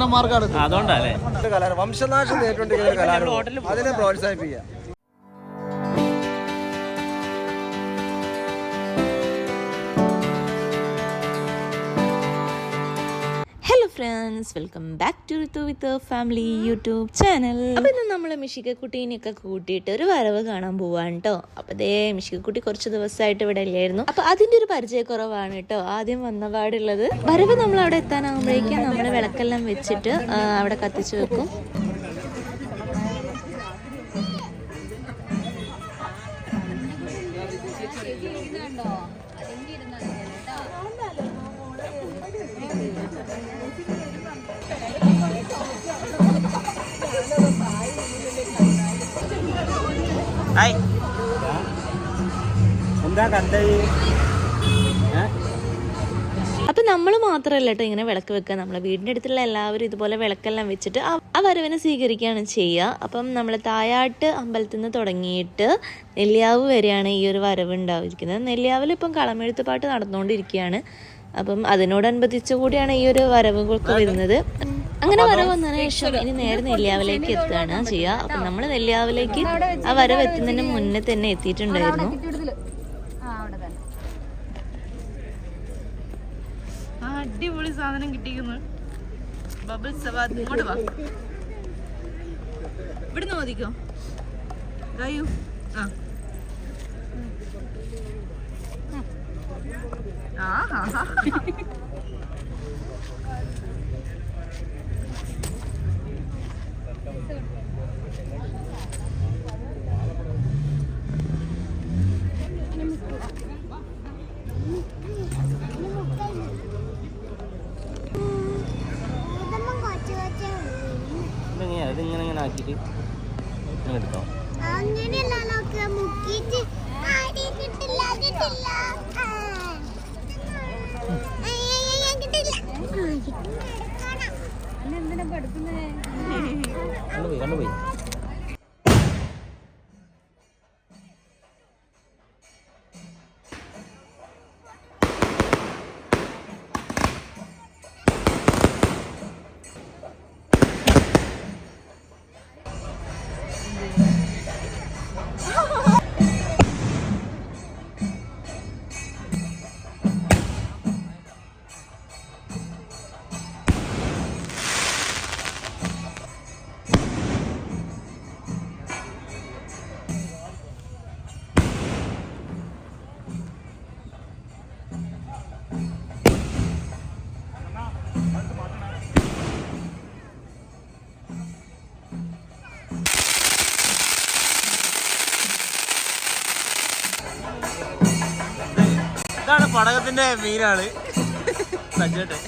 പ്രവർത്തനന്മാർക്കാണ് മാർഗമാണ് അതുകൊണ്ടല്ലേ? കലാരം വംശനാശം നേരിട്ടുണ്ടെങ്കിൽ അതിനെ പ്രോത്സാഹിപ്പിക്കുക. Friends welcome back to Ritu with family YouTube channel അപ്പൊ ഇന്ന് നമ്മൾ മിഷികക്കുട്ടീനെയൊക്കെ കൂട്ടിയിട്ട് ഒരു വരവ് കാണാൻ പോവാണ് കേട്ടോ അപ്പൊ അതേ മിഷികക്കുട്ടി കുറച്ച് ദിവസമായിട്ട് ഇവിടെ ഇല്ലായിരുന്നു. അപ്പൊ അതിന്റെ ഒരു പരിചയക്കുറവാണ് കേട്ടോ ആദ്യം വന്ന പാടുള്ളത് വരവ് നമ്മൾ അവിടെ എത്താനാകുമ്പോഴേക്കും നമ്മൾ വിളക്കെല്ലാം വെച്ചിട്ട് അവിടെ കത്തിച്ചു വെക്കും. ഹായ് എന്താ അപ്പൊ നമ്മൾ മാത്രമല്ല കേട്ടോ ഇങ്ങനെ വിളക്ക് വെക്കുക. നമ്മളെ വീടിന്റെ അടുത്തുള്ള എല്ലാവരും ഇതുപോലെ വിളക്കെല്ലാം വെച്ചിട്ട് ആ- വരവിനെ സ്വീകരിക്കുകയാണ് ചെയ്യുക. അപ്പം നമ്മൾ തായാട്ട് അമ്പലത്തിൽ നിന്ന് തുടങ്ങിയിട്ട് നെല്ലിയാവ് വരെയാണ് ഈ ഒരു വരവ് ഉണ്ടായിരിക്കുന്നത്. നെല്ലിയാവിൽ ഇപ്പം കളമെഴുത്തുപാട്ട് നടന്നുകൊണ്ടിരിക്കുകയാണ്. അപ്പം അതിനോടനുബന്ധിച്ച് കൂടിയാണ് ഈ ഒരു വരവുകൾക്ക് വരുന്നത്. അങ്ങനെ വരവ് വന്നതിന് ശേഷം ഇനി നേരെ നെല്ലിയാവിലേക്ക് എത്തുകയാണ് ചെയ്യുക. അപ്പൊ നമ്മൾ നെല്ലിയാവിലേക്ക് ആ വരവ് എത്തുന്നതിന് മുന്നേ തന്നെ എത്തിയിട്ടുണ്ടായിരുന്നു. അടിപൊളി സാധനം കിട്ടിക്കുന്നു ബബിൾ സവാദ് ഇങ്ങോട്ട് വാ. ഇവിടുന്ന് മതിക്കോ? ഗായു ആ. ആഹാ. ഇതിങ്ങനെ ഇങ്ങനെ ആക്കിയിട്ട് ഇങ്ങനെ എടുത്തോ കണ്ടുപോയി കണ്ടുപോയി പടകത്തിന്റെ മീനാൾ സജ്ജട്ടെ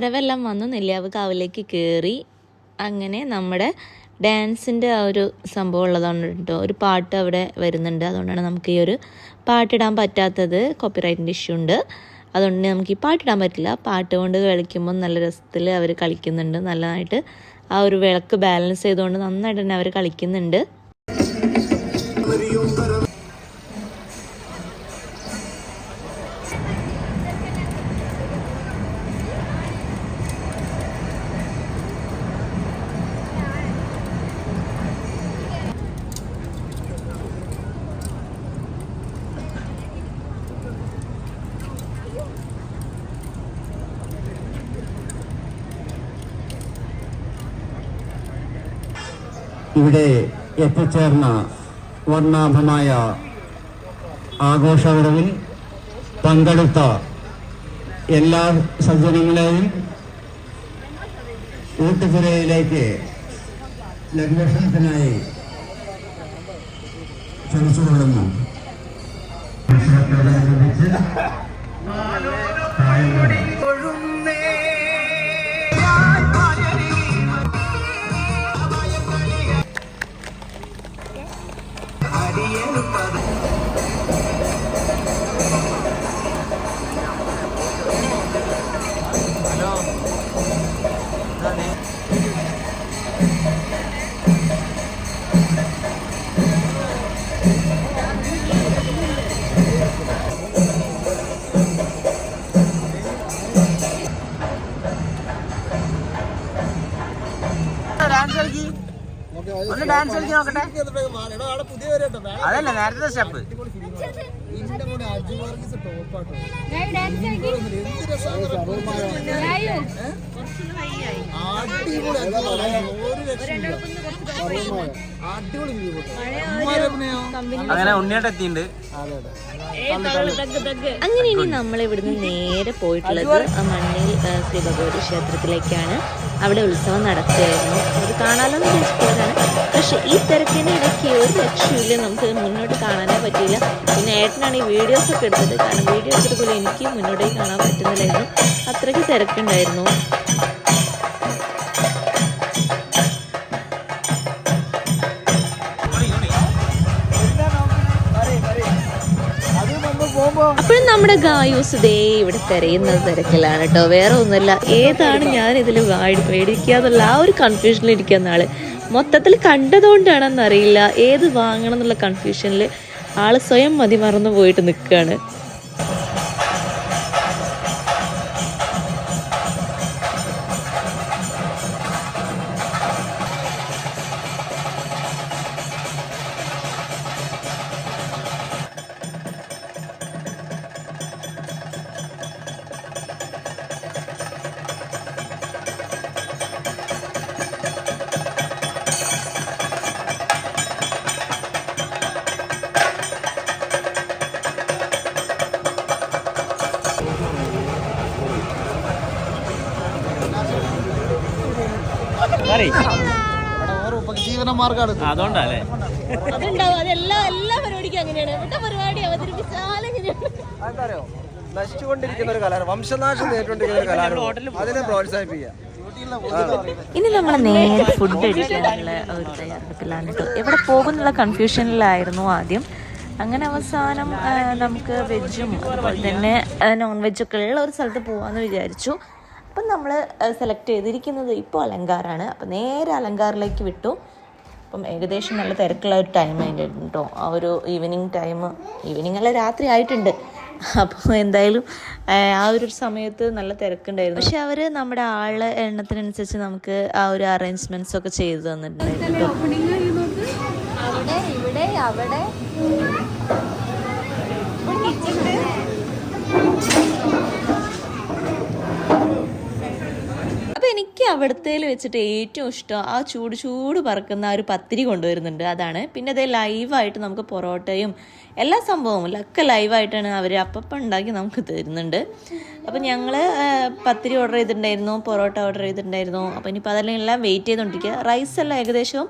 വരവെല്ലാം വന്നു. നെല്ലിയാവ് കാവിലേക്ക് കയറി അങ്ങനെ നമ്മുടെ ഡാൻസിന്റെ ആ ഒരു സംഭവം ഉള്ളതാണ് കേട്ടോ. ഒരു പാട്ട് അവിടെ വരുന്നുണ്ട്. അതുകൊണ്ടാണ് നമുക്ക് ഈ ഒരു പാട്ടിടാൻ പറ്റാത്തത്. കോപ്പിറൈറ്റിന്റെ ഇഷ്യൂ ഉണ്ട്. അതുകൊണ്ട് നമുക്ക് ഈ പാട്ടിടാൻ പറ്റില്ല. പാട്ട് കൊണ്ട് കളിക്കുമ്പോൾ നല്ല രസത്തിൽ അവർ കളിക്കുന്നുണ്ട്. നല്ലതായിട്ട് ആ ഒരു വിളക്ക് ബാലൻസ് ചെയ്തുകൊണ്ട് നന്നായിട്ട് തന്നെ അവർ കളിക്കുന്നുണ്ട്. ഇവിടെ എത്തിച്ചേർന്ന വർണാഭമായ ആഘോഷവിടവിൽ പങ്കെടുത്ത എല്ലാ സജ്ജനങ്ങളെയും ഊട്ടുപുരയിലേക്ക് ലഘുഭക്ഷണത്തിനായി ക്ഷണിച്ചുകൊള്ളുന്നു. ഭക്ഷണത്തോടനുബന്ധിച്ച് ഡാൻസ് കളിക്ക്. ഒന്ന് ഡാൻസ് കളിക്ക് നോക്കട്ടെ. അതല്ല നേരത്തെ സ്റ്റെപ്പ് അങ്ങനെ ഉണ്ണിയായിട്ട് എത്തിയിട്ടുണ്ട്. അങ്ങനെ ഇനി നമ്മൾ ഇവിടുന്ന് നേരെ പോയിട്ടുള്ളത്. ആ മണ്ണിൽ ശ്രീ ഭഗവതി ക്ഷേത്രത്തിലേക്കാണ് അവിടെ ഉത്സവം നടക്കുകയായിരുന്നു അത് കാണാമെന്ന് വിചാരിച്ചതാണ് പക്ഷെ ഈ തിരക്കിന്റെ ഇടയ്ക്ക് ഒരു രക്ഷയില്ല നമുക്ക് മുന്നോട്ട് കാണാനേ പറ്റിയില്ല. പിന്നെ ഏട്ടനാണ് ഈ വീഡിയോസ് ഒക്കെ എടുത്തത്. കാരണം വീഡിയോ എടുത്തിട്ട് പോലും എനിക്ക് മുന്നോട്ടേക്ക് കാണാൻ പറ്റുന്നില്ലായിരുന്നു. അത്രയ്ക്ക് തിരക്കുണ്ടായിരുന്നു. അപ്പോഴും നമ്മുടെ ഗായൂസ് ദേ ഇവിടെ തിരയുന്ന തിരക്കിലാണ് കേട്ടോ. വേറെ ഒന്നുമില്ല ഏതാണ് ഞാൻ ഇതിൽ മേടിക്കുക എന്നുള്ള ആ ഒരു കൺഫ്യൂഷനിൽ ഇരിക്കുന്ന ആൾ. മൊത്തത്തിൽ കണ്ടതുകൊണ്ടാണെന്നറിയില്ല ഏത് വാങ്ങണം എന്നുള്ള കൺഫ്യൂഷനിൽ ആൾ സ്വയം മതി മറന്നു പോയിട്ട് നിൽക്കുകയാണ്. ഉപജീവന മാർഗമാണ് അതുകൊണ്ടല്ലേ. അതുണ്ടാവും. അതെല്ലാം എല്ലാ പരിപാടിക്കും അങ്ങനെയാണ്. ഇവിടുത്തെ പരിപാടി അവതരിപ്പിച്ചാൽ അതെന്താറിയോ നശിച്ചുകൊണ്ടിരിക്കുന്ന ഒരു കലാരം വംശനാശം നേരിട്ടുകൊണ്ടിരിക്കുന്ന ഒരു കലാരം അതിനെ പ്രോത്സാഹിപ്പിക്കുക. ഇനി നമ്മൾ നേരെ ഫുഡ് അടിക്കാനുള്ള ഒരു തയ്യാറെടുപ്പിലാണ് കേട്ടോ. എവിടെ പോകുന്നുള്ള കൺഫ്യൂഷനിലായിരുന്നു ആദ്യം. അങ്ങനെ അവസാനം നമുക്ക് വെജും അതുപോലെ തന്നെ നോൺ വെജൊക്കെ ഉള്ള ഒരു സ്ഥലത്ത് പോവാന്ന് വിചാരിച്ചു. അപ്പം നമ്മൾ സെലക്ട് ചെയ്തിരിക്കുന്നത് ഇപ്പോൾ അലങ്കാറാണ് അപ്പം നേരെ അലങ്കാറിലേക്ക് വിട്ടു. അപ്പം ഏകദേശം നല്ല തിരക്കുള്ള ഒരു ടൈം ആയിട്ടുണ്ട് കേട്ടോ ആ ഒരു ഈവനിങ് ടൈം ഈവനിങ് അല്ല രാത്രി ആയിട്ടുണ്ട്. അപ്പോൾ എന്തായാലും ആ, ഒരു സമയത്ത് നല്ല തിരക്കുണ്ടായിരുന്നു. പക്ഷെ അവർ നമ്മുടെ ആളെ എണ്ണത്തിനനുസരിച്ച് നമുക്ക് ആ ഒരു അറേഞ്ച്മെന്റ്സ് ഒക്കെ ചെയ്തു തന്നിട്ടുണ്ടായിരുന്നു അവിടെ ഇവിടെ അവിടെ അപ്പോൾ എനിക്ക് അവിടത്തേൽ വെച്ചിട്ട് ഏറ്റവും ഇഷ്ടം ആ ചൂട് ചൂട് പറക്കുന്ന ആ ഒരു പത്തിരി കൊണ്ടുവരുന്നുണ്ട്. അതാണ്. പിന്നെ അതേ ലൈവായിട്ട് നമുക്ക് പൊറോട്ടയും എല്ലാ സംഭവവും ഒക്കെ ലൈവായിട്ടാണ് അവർ അപ്പം ഉണ്ടാക്കി നമുക്ക് തരുന്നുണ്ട്. അപ്പോൾ ഞങ്ങൾ പത്തിരി ഓർഡർ ചെയ്തിട്ടുണ്ടായിരുന്നു പൊറോട്ട ഓർഡർ ചെയ്തിട്ടുണ്ടായിരുന്നു. അപ്പോൾ ഇനിയിപ്പോൾ അതെല്ലാം എല്ലാം വെയിറ്റ് ചെയ്തുകൊണ്ടിരിക്കുക റൈസ് എല്ലാം ഏകദേശം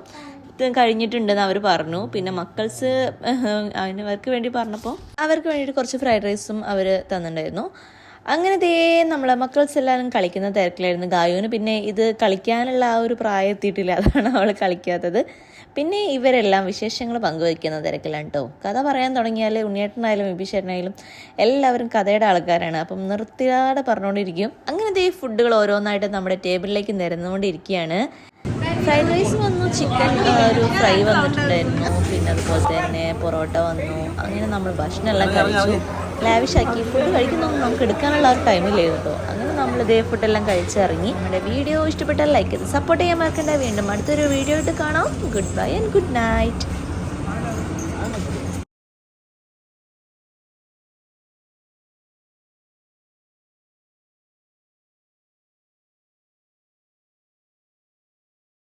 കഴിഞ്ഞിട്ടുണ്ടെന്ന് അവർ പറഞ്ഞു. പിന്നെ മക്കൾസ് അതിനവർക്ക് വേണ്ടി പറഞ്ഞപ്പോൾ അവർക്ക് വേണ്ടിയിട്ട് കുറച്ച് ഫ്രൈഡ് റൈസും അവർ തന്നിട്ടുണ്ടായിരുന്നു. അങ്ങനെ ദേ നമ്മളെ മക്കൾസ് എല്ലാവരും കളിക്കുന്ന തിരക്കിലായിരുന്നു ഗായുവിന്. പിന്നെ ഇത് കളിക്കാനുള്ള ആ ഒരു പ്രായം എത്തിയിട്ടില്ല അതാണ് അവൾ കളിക്കാത്തത്. പിന്നെ ഇവരെല്ലാം വിശേഷങ്ങൾ പങ്കുവയ്ക്കുന്ന തിരക്കിലാണ് കേട്ടോ കഥ പറയാൻ തുടങ്ങിയാൽ ഉണ്ണിയേട്ടനായാലും വിഭീഷേട്ടനായാലും എല്ലാവരും കഥയുടെ ആൾക്കാരാണ്. അപ്പം നിർത്തിയാതെ പറഞ്ഞുകൊണ്ടിരിക്കും അങ്ങനെ ദേ ഫുഡുകൾ ഓരോന്നായിട്ട് നമ്മുടെ ടേബിളിലേക്ക് നിരന്നുകൊണ്ടിരിക്കുകയാണ്. ഫ്രൈഡ് റൈസ് വന്നു ചിക്കൻ ഒരു ഫ്രൈ വന്നിട്ടുണ്ടായിരുന്നു. പിന്നെ അതുപോലെ തന്നെ പൊറോട്ട വന്നു. അങ്ങനെ നമ്മൾ ഭക്ഷണം എല്ലാം കഴിച്ചു ലാവിഷാക്കി ഫുഡ് കഴിക്കുന്നൊന്നും നമുക്ക് എടുക്കാനുള്ള ഒരു ടൈമില്ലായിരുന്നു കേട്ടോ. അങ്ങനെ നമ്മൾ ഇതേ ഫുഡെല്ലാം കഴിച്ചിറങ്ങി. നമ്മുടെ വീഡിയോ ഇഷ്ടപ്പെട്ടാൽ ലൈക്ക് ചെയ്ത് സപ്പോർട്ട് ചെയ്യാൻ മറക്കണ്ട. വീണ്ടും അടുത്തൊരു വീഡിയോ ആയിട്ട് കാണാം. Good bye and good night